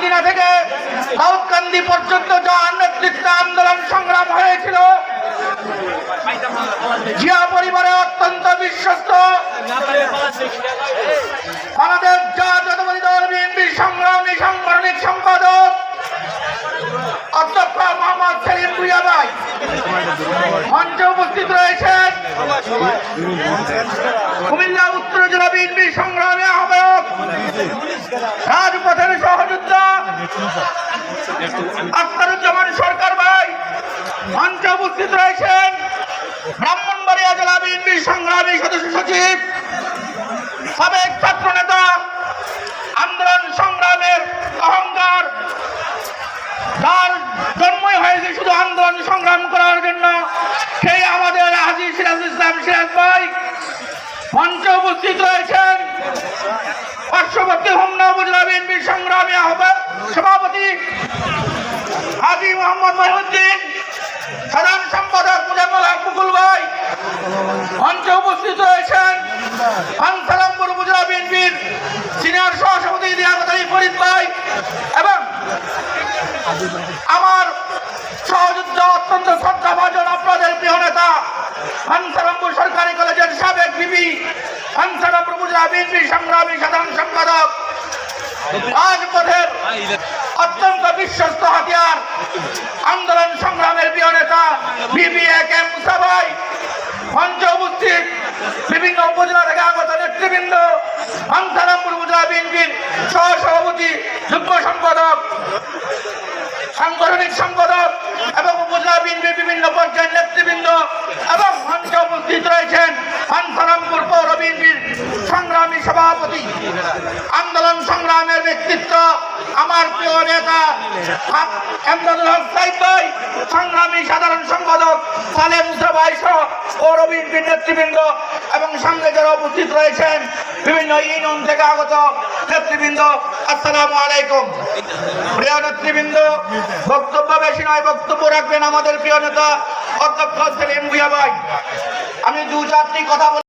চান্দিনা থেকে সাউথকান্দি পর্যন্ত যার নেতৃত্বে আন্দোলন সংগ্রাম হয়েছিল, জিয়া পরিবারে অত্যন্ত বিশ্বস্ত। আমাদের জাতীয়তাবাদী দল বিএনপির সংগ্রামী, সাংগঠনিক সম্পাদক, অধ্যক্ষ মোহাম্মদ সেলিম ভুইয়া ভাই। মঞ্চে উপস্থিত রয়েছেন কুমিল্লা উত্তর জেলা বিএনপি সংগ্রামী আহ্বায়ক, রাজপথের আখতারুজ্জামান সরকার ভাই, মঞ্চে উপস্থিত রয়েছেন ব্রাহ্মণবাড়িয়া জেলা বিএনপি সংগ্রামী সদস্য সচিব, সাবেক ছাত্র নেতা আন্দোলন সংগ্রামের অহংকার। তার জন্মই হয়েছে শুধু আন্দোলন সংগ্রাম করার জন্য সেই আমাদের হাজি সিরাজ ইসলাম সিরাজ ভাই। মঞ্চে উপস্থিত রয়েছেন পার্শ্ববর্তী হোমনা উপজেলা বিএনপি সংগ্রামী আহ্বায়ক সভাপতি হাজি মোহাম্মদ মহিউদ্দিন, সাধারণ সম্পাদক মুজাম্মল মুকুল ভাই, মঞ্চে উপস্থিত রয়েছেন আনসারামপুর উপজেলা বিএনপির সিনিয়র সহসভাপতি লিয়াকত আলী ফরিদ ভাই এবং আমার সহযোদ্ধ অত্যন্ত শ্রদ্ধাভাজন আপনাদের প্রিয় নেতা আনসারামপুর সরকারি কলেজের সাবেক বিবি আনসারামপুর উপজেলা বিএনপি সংগ্রামী সাধারণ সম্পাদক রাজপথের অত্যন্ত বিশ্বস্ত হাতিয়ার আন্দোলন সংগ্রামের প্রিয় নেতা বিবি এ কে মঞ্চে উপস্থিত বিভিন্ন উপজেলা থেকে আগত নেতৃবৃন্দ আনসারামপুর উপজেলা বিএনপির সহ সভাপতি যুগ্ম সম্পাদক, সাংগঠনিক সম্পাদক এবং উপজেলা বিএনপির বিভিন্ন পর্যায়ের নেতৃবৃন্দ এবং মঞ্চে উপস্থিত রয়েছেন আনসারামপুর পৌর বিএনপির সংগ্রামী সভাপতি আন্দোলন সংগ্রামের ব্যক্তিত্ব আমার প্রিয় নেতা থেকে আগত নেতৃবৃন্দ, আসসালামু আলাইকুম। প্রিয় নেতৃবৃন্দ, বক্তব্য বেশি নয়, বক্তব্য রাখবেন আমাদের প্রিয় নেতা অধ্যক্ষ সেলিম ভুইয়া ভাই। আমি দু চারটি কথা